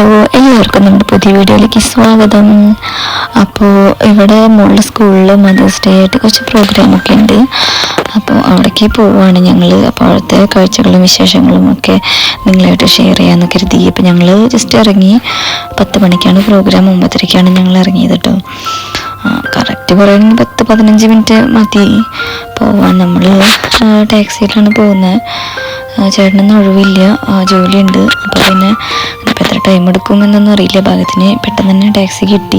Hello എല്ലാവർക്കും നമ്മുടെ പുതിയ വീഡിയോയിലേക്ക് സ്വാഗതം. അപ്പോൾ ഇവിടെ മോളുടെ സ്കൂളിൽ മദേഴ്സ് ഡേ ആയിട്ട് കുറച്ച് പ്രോഗ്രാമൊക്കെ ഉണ്ട്. അപ്പോൾ അവിടേക്ക് പോവുകയാണ് ഞങ്ങൾ അപ്പോൾ അവിടുത്തെ കാഴ്ചകളും വിശേഷങ്ങളും ഒക്കെ നിങ്ങളായിട്ട് ഷെയർ ചെയ്യാമെന്ന് കരുതി. അപ്പോൾ ഞങ്ങൾ ജസ്റ്റ് ഇറങ്ങി പത്ത് മണിക്കാണ് പ്രോഗ്രാം ഒമ്പതരയ്ക്കാണ് ഞങ്ങൾ ഇറങ്ങിയത് കേട്ടോ കറക്റ്റ് പറയുകയാണെങ്കിൽ പത്ത് പതിനഞ്ച് മിനിറ്റ് മതി. പോവാൻ നമ്മൾ ടാക്സിയിലാണ് പോകുന്നത്. ചേട്ടനൊന്നും ഒഴിവില്ല. ജോലിയുണ്ട്. അപ്പോൾ പിന്നെ ഇപ്പം എത്ര ടൈം എടുക്കുമെന്നൊന്നും അറിയില്ല. ഭാഗത്തിന് പെട്ടെന്ന് തന്നെ ടാക്സി കിട്ടി.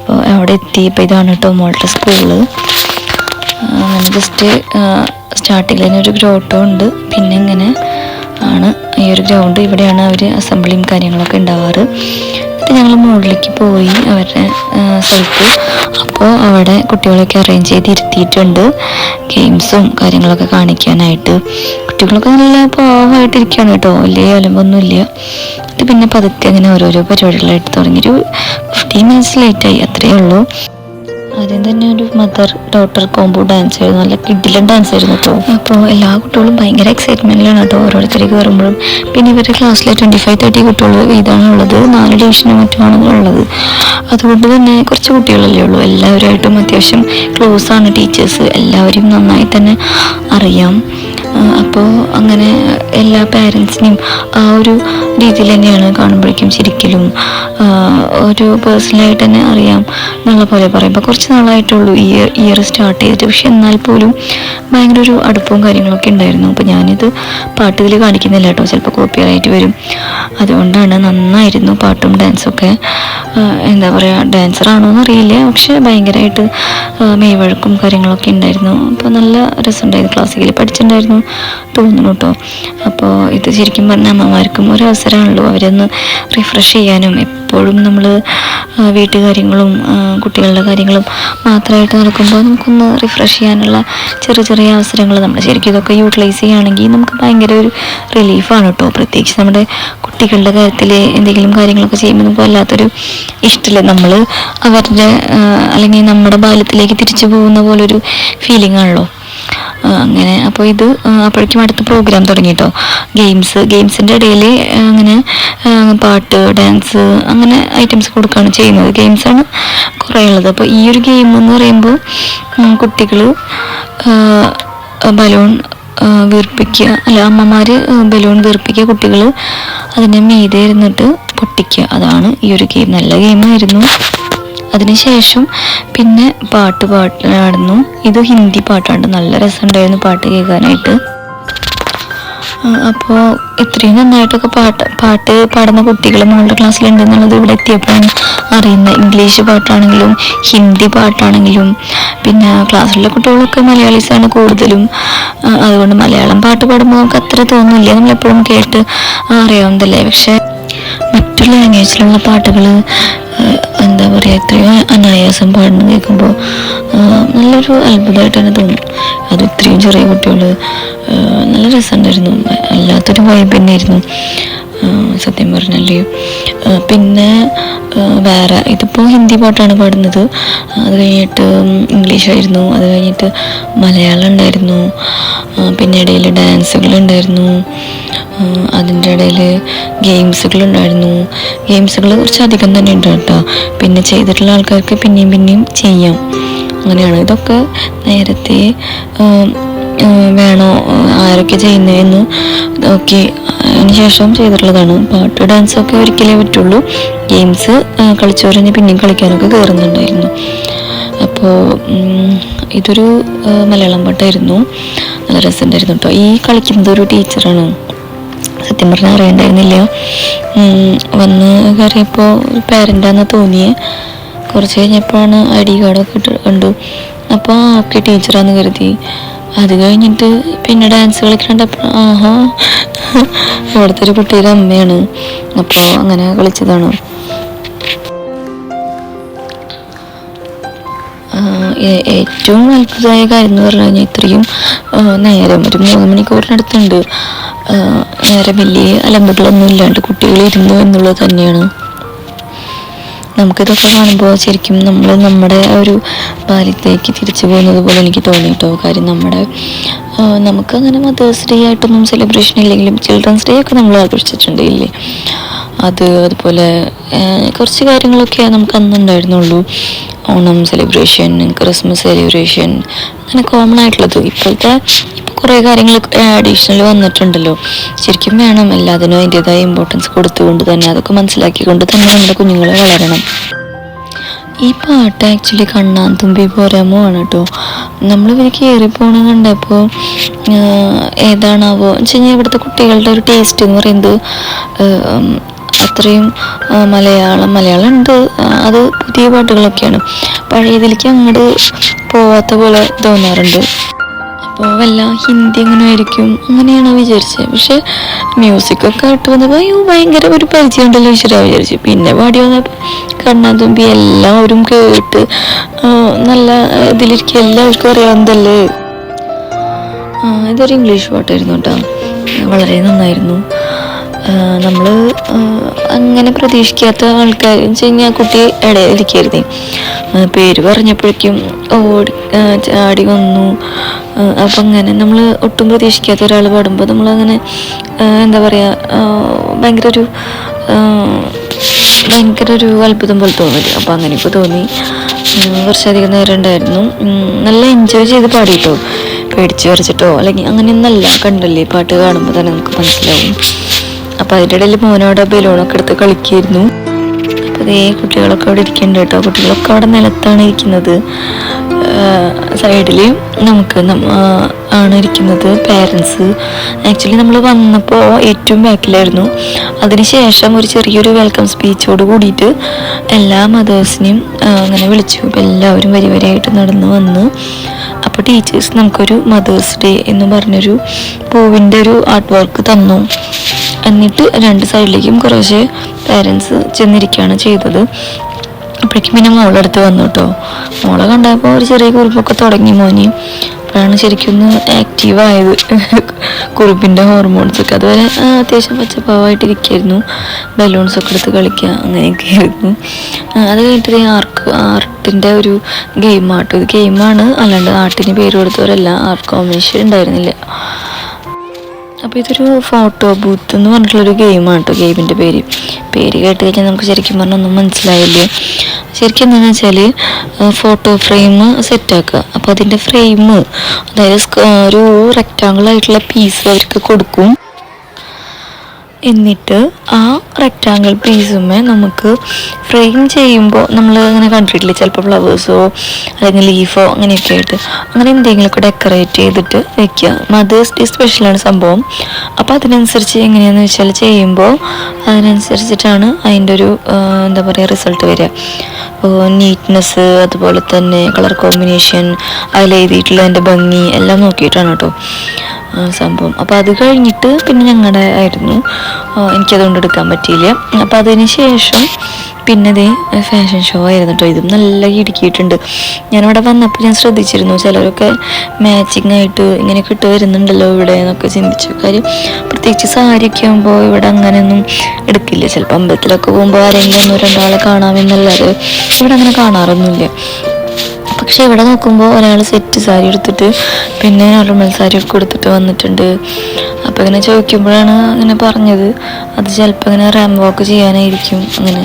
അപ്പോൾ അവിടെ എത്തി. ഇപ്പോൾ ഇതാണ് കേട്ടോ മോളുടെ സ്കൂൾ. ജസ്റ്റ് സ്റ്റാർട്ടിങ്ങിൽ തന്നെ ഒരു ഗ്രോട്ടോ ഉണ്ട്. പിന്നെ ഇങ്ങനെ ആണ്. ഈ ഒരു ഗ്രൗണ്ട് ഇവിടെയാണ് അവർ അസംബ്ലിയും കാര്യങ്ങളൊക്കെ ഉണ്ടാവാറ്. എന്നിട്ട് ഞങ്ങൾ മുകളിലേക്ക് പോയി അവരുടെ സ്ഥലത്ത്. അപ്പോൾ അവിടെ കുട്ടികളൊക്കെ അറേഞ്ച് ചെയ്ത് ഇരുത്തിയിട്ടുണ്ട് ഗെയിംസും കാര്യങ്ങളൊക്കെ കാണിക്കാനായിട്ട്. കുട്ടികളൊക്കെ നല്ല പാവമായിട്ടിരിക്കുകയാണ് കേട്ടോ. വലിയ അലമ്പൊന്നുമില്ല. എന്നിട്ട് പിന്നെ പതുക്കെ അങ്ങനെ ഓരോരോ പരിപാടികളായിട്ട് തുടങ്ങി. ഒരു ഫിഫ്റ്റീൻ മിനിറ്റ്സ് ലേറ്റായി അത്രയേ ഉള്ളൂ. ആദ്യം തന്നെ ഒരു മദർ ഡോട്ടർ കോംബോ ഡാൻസ് ആയിരുന്നു. നല്ല കിഡിലൻ ഡാൻസ് ആയിരുന്നു കേട്ടോ. അപ്പോൾ എല്ലാ കുട്ടികളും ഭയങ്കര എക്സൈറ്റ്മെന്റിലാണ് കേട്ടോ ഓരോരുത്തരേക്ക് വരുമ്പോഴും. പിന്നെ ഇവരുടെ ക്ലാസ്സിലെ ട്വന്റി ഫൈവ് തേർട്ടി കുട്ടികൾ ഉള്ളത്. നാല് ഡിവിഷനും മറ്റുമാണ് ഉള്ളത്. അതുകൊണ്ട് തന്നെ കുറച്ച് കുട്ടികളല്ലേ ഉള്ളൂ. എല്ലാവരുമായിട്ടും അത്യാവശ്യം ക്ലോസ് ആണ് ടീച്ചേഴ്സ് എല്ലാവരും നന്നായി തന്നെ അറിയാം. അപ്പോൾ അങ്ങനെ എല്ലാ പാരൻസിനെയും ആ ഒരു രീതിയിൽ തന്നെയാണ് കാണുമ്പോഴേക്കും ശരിക്കലും ഒരു പേഴ്സണലായിട്ട് തന്നെ അറിയാം എന്നുള്ള പോലെ പറയും. അപ്പോൾ കുറച്ച് നാളായിട്ടുള്ളൂ ഈ ഇയർ സ്റ്റാർട്ട് ചെയ്തിട്ട്. പക്ഷെ എന്നാൽ പോലും ഭയങ്കര ഒരു അടുപ്പവും കാര്യങ്ങളൊക്കെ ഉണ്ടായിരുന്നു. അപ്പോൾ ഞാനിത് പാട്ട് ഇതിൽ കാണിക്കുന്നില്ല കേട്ടോ. ചിലപ്പോൾ കോപ്പി ആയിട്ട് വരും. അതുകൊണ്ടാണ് നന്നായിരുന്നു പാട്ടും ഡാൻസൊക്കെ ഒക്കെ എന്താ പറയുക ഡാൻസറാണോ എന്നറിയില്ല പക്ഷെ ഭയങ്കരമായിട്ട് മെയ്വഴക്കും കാര്യങ്ങളൊക്കെ ഉണ്ടായിരുന്നു. അപ്പോൾ നല്ല രസമുണ്ടായിരുന്നു. ക്ലാസ്സിക്കലി പഠിച്ചിട്ടുണ്ടായിരുന്നു തോന്നുന്നു കേട്ടോ. അപ്പോൾ ഇത് ശരിക്കും പറഞ്ഞാൽ അമ്മമാർക്കും ഒരു അവസരമാണല്ലോ അവരൊന്ന് റിഫ്രഷ് ചെയ്യാനും. എപ്പോഴും നമ്മൾ വീട്ടുകാര്യങ്ങളും കുട്ടികളുടെ കാര്യങ്ങളും മാത്രമായിട്ട് നടക്കുമ്പോൾ നമുക്കൊന്ന് റിഫ്രഷ് ചെയ്യാനുള്ള ചെറിയ ചെറിയ അവസരങ്ങൾ നമ്മൾ ശരിക്കും ഇതൊക്കെ യൂട്ടിലൈസ് ചെയ്യുകയാണെങ്കിൽ നമുക്ക് ഭയങ്കര ഒരു റിലീഫാണ് കേട്ടോ. പ്രത്യേകിച്ച് നമ്മുടെ കുട്ടികളുടെ കാര്യത്തിൽ എന്തെങ്കിലും കാര്യങ്ങളൊക്കെ ചെയ്യുമ്പോൾ നമുക്ക് വല്ലാത്തൊരു ഇഷ്ടമില്ല. നമ്മൾ അവരുടെ അല്ലെങ്കിൽ നമ്മുടെ ബാല്യത്തിലേക്ക് തിരിച്ചു പോകുന്ന പോലൊരു ഫീലിംഗ് ആണല്ലോ. അങ്ങനെ. അപ്പോൾ ഇത് അപ്പോഴേക്കും അടുത്ത പ്രോഗ്രാം തുടങ്ങി കേട്ടോ ഗെയിംസ് ഗെയിംസിന്റെ ഇടയിൽ അങ്ങനെ പാട്ട് ഡാൻസ് അങ്ങനെ ഐറ്റംസ് കൊടുക്കുകയാണ് ചെയ്യുന്നത്. ഗെയിംസാണ് കുറേ ഉള്ളത് അപ്പോൾ ഈ ഒരു ഗെയിം എന്ന് പറയുമ്പോൾ കുട്ടികൾ ബലൂൺ വീർപ്പിക്കുക അല്ല അമ്മമാർ ബലൂൺ വീർപ്പിക്കുക കുട്ടികൾ അതിനെ മീതെ ഇരുന്നിട്ട് പൊട്ടിക്കുക അതാണ് ഈ ഒരു ഗെയിം നല്ല ഗെയിമായിരുന്നു അതിനുശേഷം പിന്നെ പാട്ട് പാടായിരുന്നു ഇത് ഹിന്ദി പാട്ടാണ്. നല്ല രസമുണ്ടായിരുന്നു പാട്ട് കേൾക്കാനായിട്ട്. അപ്പോൾ ഇത്രയും നന്നായിട്ടൊക്കെ പാട്ട് പാട്ട് പാടുന്ന കുട്ടികൾ നമ്മളുടെ ക്ലാസ്സിലുണ്ടെന്നുള്ളത് ഇവിടെ എത്തിയപ്പോഴാണ് അറിയുന്നത്. ഇംഗ്ലീഷ് പാട്ടാണെങ്കിലും ഹിന്ദി പാട്ടാണെങ്കിലും പിന്നെ ക്ലാസ്സിലുള്ള കുട്ടികളൊക്കെ മലയാളീസാണ് കൂടുതലും. അതുകൊണ്ട് മലയാളം പാട്ട് പാടുമ്പോൾ നമുക്ക് അത്ര തോന്നില്ല നമ്മളെപ്പോഴും കേട്ട് അറിയാവുന്നതല്ലേ. പക്ഷേ മറ്റു ലാംഗ്വേജിലുള്ള പാട്ടുകൾ എന്താ പറയുക എത്രയോ അനായാസം പാടുന്നത് കേൾക്കുമ്പോൾ നല്ലൊരു അത്ഭുതമായിട്ട് തന്നെ തോന്നും അത് ഇത്രയും ചെറിയ കുട്ടികൾ നല്ല രസമുണ്ടായിരുന്നു. അല്ലാത്തൊരു വൈബ് തന്നെയായിരുന്നു. സത്യം പറഞ്ഞാൽ പിന്നെ വേറെ ഇതിപ്പോൾ ഹിന്ദി പാട്ടാണ് പാടുന്നത്. അത് കഴിഞ്ഞിട്ട് ഇംഗ്ലീഷായിരുന്നു. അത് കഴിഞ്ഞിട്ട് മലയാളം ഉണ്ടായിരുന്നു. പിന്നെ ഇടയിൽ ഡാൻസുകളുണ്ടായിരുന്നു അതിന്റെ ഇടയിൽ ഗെയിംസുകളുണ്ടായിരുന്നു ഗെയിംസുകൾ കുറച്ച് അധികം തന്നെ ഉണ്ട് കേട്ടോ. പിന്നെ ചെയ്തിട്ടുള്ള ആൾക്കാർക്ക് പിന്നെയും പിന്നെയും ചെയ്യാം. അങ്ങനെയാണ്. ഇതൊക്കെ നേരത്തെ വേണോ ആരൊക്കെ ചെയ്യുന്നതെന്ന് നോക്കി അതിന് ശേഷം ചെയ്തിട്ടുള്ളതാണ്. പാട്ട് ഡാൻസ് ഒക്കെ ഒരിക്കലേ പറ്റുള്ളൂ. ഗെയിംസ് കളിച്ചവരെ പിന്നെയും കളിക്കാനൊക്കെ കയറുന്നുണ്ടായിരുന്നു അപ്പോൾ ഇതൊരു മലയാളം പാട്ടായിരുന്നു. നല്ല രസമുണ്ടായിരുന്നു. കേട്ടോ ഈ കളിക്കുന്നത് ഒരു ടീച്ചറാണ് സത്യം പറഞ്ഞാൽ അറിയണ്ടായിരുന്നില്ല. വന്ന് കയറിയപ്പോൾ ഒരു പേരന്റാന്ന് തോന്നിയേ. കുറച്ച് കഴിഞ്ഞപ്പോഴാണ് ഐ ഡി കാർഡൊക്കെ ഇട്ട് കണ്ടു. അപ്പോൾ ഓക്കെ ടീച്ചറാന്ന് കരുതി. അത് കഴിഞ്ഞിട്ട് പിന്നെ ഡാൻസ് കളിക്കണ്ടപ്പോൾ ആഹാ ഇവിടുത്തെ ഒരു കുട്ടിയുടെ അമ്മയാണ്. അപ്പോൾ അങ്ങനെ കളിച്ചതാണ് ഏറ്റവും അത്ഭുതമായ കാര്യം എന്ന് പറഞ്ഞു കഴിഞ്ഞാൽ ഇത്രയും നേരം ഒരു മൂന്ന് മണിക്കൂറിനടുത്തുണ്ട്. നേരെ വലിയ അലമ്പുകളൊന്നും ഇല്ലാണ്ട് കുട്ടികൾ ഇരുന്നു എന്നുള്ളത് തന്നെയാണ്. നമുക്കിതൊക്കെ കാണുമ്പോൾ ശരിക്കും നമ്മൾ നമ്മുടെ ഒരു ബാല്യത്തേക്ക് തിരിച്ചു പോകുന്നത് പോലെ എനിക്ക് തോന്നി കേട്ടോ കാര്യം നമ്മുടെ നമുക്കങ്ങനെ മദേഴ്സ് ഡേ ആയിട്ടൊന്നും സെലിബ്രേഷൻ ഇല്ലെങ്കിലും ചിൽഡ്രൻസ് ഡേ ഒക്കെ നമ്മൾ ആഘോഷിച്ചിട്ടുണ്ട് ഇല്ലേ? അത് അതുപോലെ കുറച്ച് കാര്യങ്ങളൊക്കെ നമുക്ക് അന്ന് ഉണ്ടായിരുന്നുള്ളൂ. ഓണം സെലിബ്രേഷൻ ക്രിസ്മസ് സെലിബ്രേഷൻ അങ്ങനെ കോമൺ ആയിട്ടുള്ളത്. ഇപ്പോഴത്തെ കുറേ കാര്യങ്ങൾ അഡീഷണൽ വന്നിട്ടുണ്ടല്ലോ. ശരിക്കും വേണം. എല്ലാത്തിനും അതിന്റെതായ ഇമ്പോർട്ടൻസ് കൊടുത്തുകൊണ്ട് തന്നെ അതൊക്കെ മനസ്സിലാക്കിക്കൊണ്ട് തന്നെ നമ്മുടെ കുഞ്ഞുങ്ങളെ വളരണം. ഈ പാട്ട് ആക്ച്വലി കണ്ണാൻ തുമ്പി പോരാമോ ആണ് കേട്ടോ നമ്മൾ ഇവർ കയറി പോണ കണ്ടപ്പോൾ ഏതാണാവോ വെച്ച് കഴിഞ്ഞാൽ ഇവിടുത്തെ കുട്ടികളുടെ ഒരു ടേസ്റ്റ് എന്ന് പറയുന്നത് അത്രയും മലയാളം മലയാളം ഉണ്ട്. അത് പുതിയ പാട്ടുകളൊക്കെയാണ്. പഴയതിലേക്ക് അങ്ങോട്ട് പോവാത്ത പോലെ തോന്നാറുണ്ട്. അപ്പോൾ വല്ല ഹിന്ദി അങ്ങനെ ആയിരിക്കും? അങ്ങനെയാണ് വിചാരിച്ചത് പക്ഷെ മ്യൂസിക്കൊക്കെ ഇട്ട് വന്നപ്പോൾ അയ്യോ ഭയങ്കര ഒരു പരിചയം ഉണ്ടല്ലോ ഈശ്വര വിചാരിച്ചു. പിന്നെ പാടി വന്നപ്പോൾ കണ്ണാതുമ്പി എല്ലാവരും കേട്ട് നല്ല ഇതിലിരിക്കുക എല്ലാവർക്കും അറിയാവുന്നതല്ലേ? ഇതൊരു ഇംഗ്ലീഷ് പാട്ടായിരുന്നു കേട്ടോ. വളരെ നന്നായിരുന്നു. നമ്മൾ അങ്ങനെ പ്രതീക്ഷിക്കാത്ത ആൾക്കാർ എന്ന് വെച്ച് കഴിഞ്ഞാൽ കുട്ടി ഇടയിലിരിക്കരുതേ ആ, പേര് പറഞ്ഞപ്പോഴേക്കും ഓടി ചാടി വന്നു. അപ്പം അങ്ങനെ നമ്മൾ ഒട്ടും പ്രതീക്ഷിക്കാത്ത ഒരാൾ പാടുമ്പോൾ നമ്മളങ്ങനെ എന്താ പറയുക ഭയങ്കര ഒരു ഭയങ്കര ഒരു അത്ഭുതം പോലെ തോന്നില്ല അപ്പോൾ ഇപ്പോൾ തോന്നി. കുറച്ചധികം നേരം ഉണ്ടായിരുന്നു. നല്ല എൻജോയ് ചെയ്ത് പാടിയിട്ടോ പേടിച്ച് വരച്ചിട്ടോ. അല്ലെങ്കിൽ അങ്ങനെയൊന്നല്ല കണ്ടല്ലേ പാട്ട് കാണുമ്പോൾ തന്നെ നമുക്ക് മനസ്സിലാവും. അപ്പോൾ അതിന്റെ ഇടയിൽ മോനോടെ ബലൂണൊക്കെ എടുത്ത് കളിക്കായിരുന്നു. അപ്പോൾ അതേ കുട്ടികളൊക്കെ അവിടെ ഇരിക്കുന്നുണ്ട് കേട്ടോ. കുട്ടികളൊക്കെ അവിടെ നിലത്താണ് ഇരിക്കുന്നത്. സൈഡിൽ നമുക്ക് ആണ് ഇരിക്കുന്നത് പേരൻസ് ആക്ച്വലി നമ്മൾ വന്നപ്പോൾ ഏറ്റവും ബാക്കിലായിരുന്നു. അതിനുശേഷം ഒരു ചെറിയൊരു വെൽക്കം സ്പീച്ചോട് കൂടിയിട്ട് എല്ലാ മദേഴ്സിനെയും അങ്ങനെ വിളിച്ചു. എല്ലാവരും വരി വരിയായിട്ട് നടന്ന് വന്ന്. അപ്പോൾ ടീച്ചേഴ്സ് നമുക്കൊരു മദേഴ്സ് ഡേ എന്ന് പറഞ്ഞൊരു പൂവിന്റെ ഒരു ആർട്ട് വർക്ക് തന്നു. എന്നിട്ട് രണ്ട് സൈഡിലേക്കും കുറേശ്ശെ പേരൻസ് ചെന്നിരിക്കുകയാണ് ചെയ്തത്. അപ്പോഴേക്കും പിന്നെ മോളെടുത്ത് വന്നു കേട്ടോ മോളെ കണ്ടപ്പോൾ ഒരു ചെറിയ കുറിപ്പൊക്കെ തുടങ്ങി മോനി. അപ്പോഴാണ് ശരിക്കും ഒന്ന് ആക്റ്റീവായത് കുറിപ്പിന്റെ ഹോർമോൺസൊക്കെ അതുപോലെ അത്യാവശ്യം പച്ചപ്പാവായിട്ടിരിക്കായിരുന്നു. ബലൂൺസൊക്കെ എടുത്ത് കളിക്കുക അങ്ങനെയൊക്കെ ആയിരുന്നു. അത് കഴിഞ്ഞിട്ട് ആർക്ക് ആർട്ടിന്റെ ഒരു ഗെയിമാട്ടോ ഇത് ഗെയിമാണ് അല്ലാണ്ട് ആർട്ടിന് പേര് കൊടുത്തവരല്ല. ആർട്ട് കോമ്പിനേഷൻ ഉണ്ടായിരുന്നില്ല. അപ്പോൾ ഇതൊരു ഫോട്ടോ ബൂത്ത് എന്ന് പറഞ്ഞിട്ടുള്ളൊരു ഗെയിമാണ് കേട്ടോ ഗെയിമിന്റെ പേര്. പേര് കേട്ട് കഴിഞ്ഞാൽ നമുക്ക് ശരിക്കും പറഞ്ഞാൽ ഒന്നും മനസ്സിലായില്ല ശരിക്കും എന്താണെന്ന് വെച്ചാൽ ഫോട്ടോ ഫ്രെയിം സെറ്റാക്കുക അപ്പോൾ അതിന്റെ ഫ്രെയിം അതായത് ഒരു റെക്റ്റാങ്കിൾ ആയിട്ടുള്ള പീസ് അവർക്ക് കൊടുക്കും. എന്നിട്ട് ആ റെക്റ്റാങ്കിൾ പീസുമേ നമുക്ക് ഫ്രെയിം ചെയ്യുമ്പോൾ നമ്മൾ അങ്ങനെ കണ്ടിട്ടില്ല ചിലപ്പോൾ ഫ്ലവേഴ്സോ അല്ലെങ്കിൽ ലീഫോ അങ്ങനെയൊക്കെ ആയിട്ട്. അങ്ങനെ എന്തെങ്കിലുമൊക്കെ ഡെക്കറേറ്റ് ചെയ്തിട്ട് വെക്കുക. മദേഴ്സ് ഡേ സ്പെഷ്യലാണ് സംഭവം. അപ്പോൾ അതിനനുസരിച്ച് എങ്ങനെയാണെന്ന് വെച്ചാൽ ചെയ്യുമ്പോൾ അതിനനുസരിച്ചിട്ടാണ് അതിന്റെ ഒരു എന്താ പറയുക റിസൾട്ട് വരിക. അപ്പോൾ നീറ്റ്നെസ് അതുപോലെ തന്നെ കളർ കോമ്പിനേഷൻ അതിൽ എഴുതിയിട്ടുള്ള അതിന്റെ ഭംഗി എല്ലാം നോക്കിയിട്ടാണ് കേട്ടോ സംഭവം. അപ്പോൾ അത് കഴിഞ്ഞിട്ട് പിന്നെ ഞങ്ങളുടെ ആയിരുന്നു എനിക്കതുകൊണ്ട് എടുക്കാൻ പറ്റിയില്ല. അപ്പോൾ അതിന് ശേഷം പിന്നെ ദേ ഫാഷൻ ഷോ ആയിരുന്നു കേട്ടോ ഇതും നല്ല ഇടുക്കിയിട്ടുണ്ട്. ഞാനിവിടെ വന്നപ്പോൾ ഞാൻ ശ്രദ്ധിച്ചിരുന്നു ചിലരൊക്കെ മാച്ചിങ് ആയിട്ട് ഇങ്ങനെ കിട്ട് വരുന്നുണ്ടല്ലോ ഇവിടെ എന്നൊക്കെ ചിന്തിച്ചു. കാര്യം പ്രത്യേകിച്ച് സാരിയൊക്കെ ആകുമ്പോൾ ഇവിടെ അങ്ങനെയൊന്നും എടുക്കില്ല. ചിലപ്പോൾ അമ്പലത്തിലൊക്കെ പോകുമ്പോൾ ആരെങ്കിലും ഒന്നോ രണ്ടാളെ കാണാമെന്നല്ലാതെ ഇവിടെ അങ്ങനെ കാണാറൊന്നുമില്ല. പക്ഷെ ഇവിടെ നോക്കുമ്പോൾ ഒരാൾ സെറ്റ് സാരി എടുത്തിട്ട് പിന്നെ നോർമൽ സാരി ഒക്കെ കൊടുത്തിട്ട് വന്നിട്ടുണ്ട്. അപ്പോൾ ഇങ്ങനെ ചോദിക്കുമ്പോഴാണ് അങ്ങനെ പറഞ്ഞത്. അത് ചിലപ്പോൾ ഇങ്ങനെ റാം വാക്ക് ചെയ്യാനായിരിക്കും അങ്ങനെ.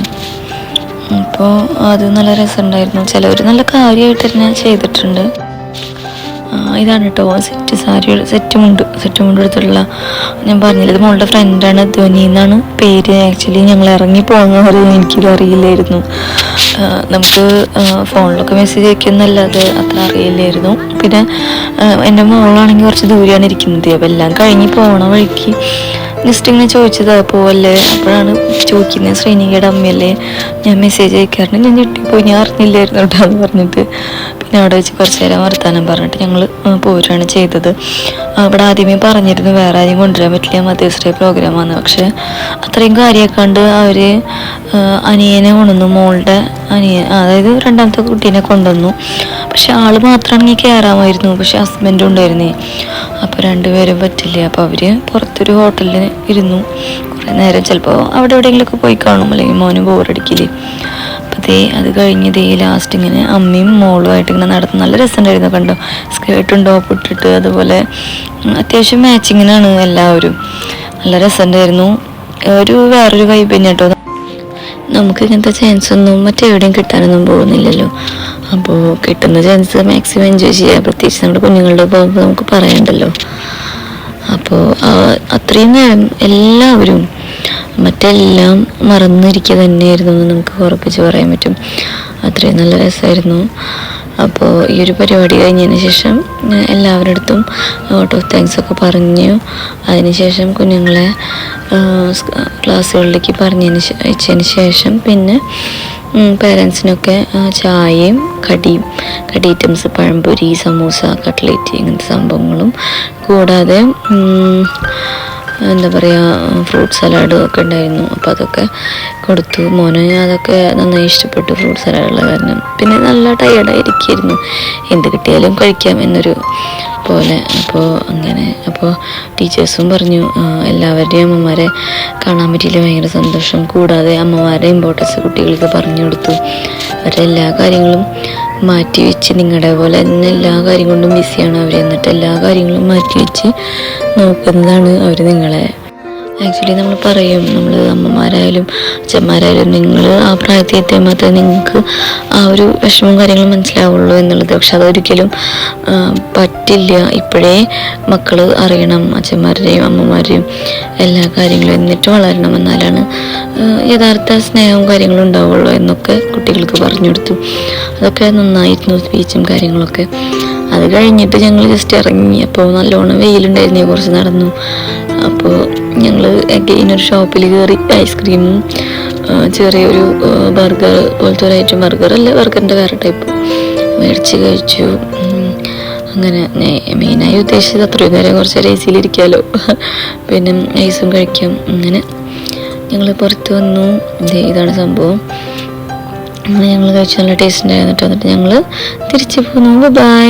അപ്പോൾ അത് നല്ല രസമുണ്ടായിരുന്നു. ചിലവർ നല്ല കാര്യമായിട്ട് തന്നെ ചെയ്തിട്ടുണ്ട്. ഇതാണ് കേട്ടോ സെറ്റ് സാരി സെറ്റ് മുണ്ട് സെറ്റ് മുണ്ട് എടുത്തിട്ടുള്ള ഞാൻ പറഞ്ഞില്ല ഇത് മോളുടെ ഫ്രണ്ടാണ് ധ്വനി എന്നാണ് പേര്. ആക്ച്വലി ഞങ്ങൾ ഇറങ്ങി പോകുന്ന വരെ എനിക്കിത് അറിയില്ലായിരുന്നു. നമുക്ക് ഫോണിലൊക്കെ മെസ്സേജ് അയക്കുന്നല്ലാതെ അത്ര അറിയില്ലായിരുന്നു. പിന്നെ എന്റെ മോളാണെങ്കിൽ കുറച്ച് ദൂരെയാണ് ഇരിക്കുന്നത്. അപ്പോൾ എല്ലാം കഴിഞ്ഞ് പോണ വഴിക്ക് ജസ്റ്റ് ഇങ്ങനെ ചോദിച്ചത് പോവല്ലേ അപ്പോഴാണ് ചോദിക്കുന്നത് ശ്രീനികയുടെ അമ്മയല്ലേ? ഞാൻ മെസ്സേജ് അയക്കാറുണ്ട്. ഞാൻ ഞെട്ടിപ്പോയി. ഞാൻ അറിഞ്ഞില്ലായിരുന്നു കേട്ടോ എന്ന് പറഞ്ഞിട്ട്. പിന്നെ അവിടെ വെച്ച് കുറച്ച് നേരം വർത്താനം പറഞ്ഞിട്ട് ഞങ്ങൾ പോരുകയാണ് ചെയ്തത്. അവിടെ ആദ്യമേ പറഞ്ഞിരുന്നു വേറെ ആരെയും കൊണ്ടുവരാൻ പറ്റില്ല. മധ്യസ്ഥ പ്രോഗ്രാമാണ് പക്ഷെ അത്രയും കാര്യമാക്കാണ്ട് അവർ അനിയനെ കൊണ്ടുവന്നു. മോളുടെ അനിയൻ അതായത് രണ്ടാമത്തെ കുട്ടീനെ കൊണ്ടുവന്നു. പക്ഷെ ആൾ മാത്രമാണെങ്കിൽ കയറാമായിരുന്നു പക്ഷെ ഹസ്ബൻഡും ഉണ്ടായിരുന്നേ. അപ്പോൾ രണ്ടുപേരും പറ്റില്ല? അപ്പോൾ അവർ പുറത്തൊരു ഹോട്ടലിൽ ഇരുന്നു. കുറേ നേരം ചിലപ്പോൾ അവിടെ എവിടെയെങ്കിലുമൊക്കെ പോയി കാണും. അല്ലെങ്കിൽ മോന് ബോറടിക്കില്ലേ അപ്പോൾ ദേ അത് കഴിഞ്ഞ് ദേ ലാസ്റ്റ് ഇങ്ങനെ അമ്മയും മോളുമായിട്ട് ഇങ്ങനെ നടന്നു നല്ല രസമുണ്ടായിരുന്നു കണ്ടോ? സ്കേർട്ടും ടോപ്പ് ഇട്ടിട്ട് അതുപോലെ അത്യാവശ്യം മാച്ചിങ്ങിനാണ് എല്ലാവരും. നല്ല രസമുണ്ടായിരുന്നു. ഒരു വേറൊരു വൈബ് തന്നെ കേട്ടോ നമുക്ക് ഇങ്ങനത്തെ ചാൻസ് ഒന്നും മറ്റെവിടെയും കിട്ടാനൊന്നും പോകുന്നില്ലല്ലോ. അപ്പോൾ കിട്ടുന്ന ചാൻസ് മാക്സിമം എൻജോയ് ചെയ്യുക പ്രത്യേകിച്ച് നമ്മുടെ കുഞ്ഞുങ്ങളുടെ പോകുമ്പോൾ നമുക്ക് പറയണ്ടല്ലോ. അപ്പോൾ അത്രയും നേരം എല്ലാവരും മറ്റെല്ലാം മറന്നിരിക്കുക തന്നെയായിരുന്നു എന്ന് നമുക്ക് ഉറപ്പിച്ച് പറയാൻ പറ്റും. അത്രയും നല്ല രസമായിരുന്നു. അപ്പോൾ ഈ ഒരു പരിപാടി കഴിഞ്ഞതിന് ശേഷം എല്ലാവരുടെ അടുത്തും വോട്ട് ഓഫ് താങ്ക്സ് ഒക്കെ പറഞ്ഞു. അതിനുശേഷം കുഞ്ഞുങ്ങളെ ക്ലാസ്സുകളിലേക്ക് പറഞ്ഞതിന് അയച്ചതിന് ശേഷം പിന്നെ പേരൻസിനൊക്കെ ചായയും കടിയും കടി ഐറ്റംസ് പഴംപൊരി സമൂസ കട്ട്ലേറ്റ് ഇങ്ങനത്തെ സംഭവങ്ങളും. കൂടാതെ എന്താ പറയുക ഫ്രൂട്ട് സലാഡും ഒക്കെ ഉണ്ടായിരുന്നു. അപ്പോൾ അതൊക്കെ കൊടുത്തു. മോനെ അതൊക്കെ നന്നായി ഇഷ്ടപ്പെട്ടു ഫ്രൂട്ട് സലാഡുള്ള കാരണം. പിന്നെ നല്ല ടയേർഡായിരിക്കുമായിരുന്നു എന്ത് കിട്ടിയാലും കഴിക്കാം എന്നൊരു പോലെ. അപ്പോൾ അങ്ങനെ. അപ്പോൾ ടീച്ചേഴ്സും പറഞ്ഞു എല്ലാവരുടെയും അമ്മമാരെ കാണാൻ പറ്റിയില്ല ഭയങ്കര സന്തോഷം. കൂടാതെ അമ്മമാരുടെ ഇമ്പോർട്ടൻസ് കുട്ടികൾക്ക് പറഞ്ഞു കൊടുത്തു. അവരുടെ എല്ലാ കാര്യങ്ങളും മാറ്റി വെച്ച് നിങ്ങളുടെ പോലെ തന്നെ എല്ലാ കാര്യം കൊണ്ടും ബിസിയാണ് അവർ എന്നിട്ട് എല്ലാ കാര്യങ്ങളും മാറ്റി വെച്ച് നോക്കുന്നതാണ് അവർ നിങ്ങളെ ആക്ച്വലി നമ്മൾ പറയും നമ്മൾ അമ്മമാരായാലും അച്ഛന്മാരായാലും നിങ്ങൾ ആ പ്രായത്തിൽ എത്തിയാൽ മാത്രമേ നിങ്ങൾക്ക് ആ ഒരു വിഷമവും കാര്യങ്ങളും മനസ്സിലാവുള്ളൂ എന്നുള്ളത്. പക്ഷെ അതൊരിക്കലും പറ്റില്ല. ഇപ്പോഴേ മക്കൾ അറിയണം അച്ഛന്മാരുടെയും അമ്മമാരുടെയും എല്ലാ കാര്യങ്ങളും എന്നിട്ട് വളരണം എന്നാലാണ് യഥാർത്ഥ സ്നേഹവും കാര്യങ്ങളും ഉണ്ടാവുള്ളൂ എന്നൊക്കെ കുട്ടികൾക്ക് പറഞ്ഞു കൊടുത്തു. അതൊക്കെ നന്നായിരുന്നു സ്പീച്ചും കാര്യങ്ങളൊക്കെ. അത് കഴിഞ്ഞിട്ട് ഞങ്ങൾ ജസ്റ്റ് ഇറങ്ങി. അപ്പോൾ നല്ലോണം വെയിലുണ്ടായിരുന്നു കുറച്ച് നടന്നു. അപ്പോൾ ഞങ്ങൾ അഗെയിൻ ഒരു ഷോപ്പിൽ കയറി ഐസ്ക്രീമും ചെറിയൊരു ബർഗർ പോലത്തെ ഒരു ഐറ്റം ബർഗർ അല്ല ബർഗറിന്റെ വേറെ ടൈപ്പ് മേടിച്ച് കഴിച്ചു. അങ്ങനെ മെയിനായി ഉദ്ദേശിച്ചത് അത്രയും നേരം കുറച്ച് നേരം പിന്നെ ഐസും കഴിക്കാം. അങ്ങനെ ഞങ്ങൾ പുറത്ത് വന്നു. ഇതാണ് സംഭവം. ഞങ്ങൾ കഴിച്ചു നല്ല ടേസ്റ്റ് ഉണ്ടായിരുന്നു വന്നിട്ട് ഞങ്ങൾ തിരിച്ചു പോന്നു. ബൈ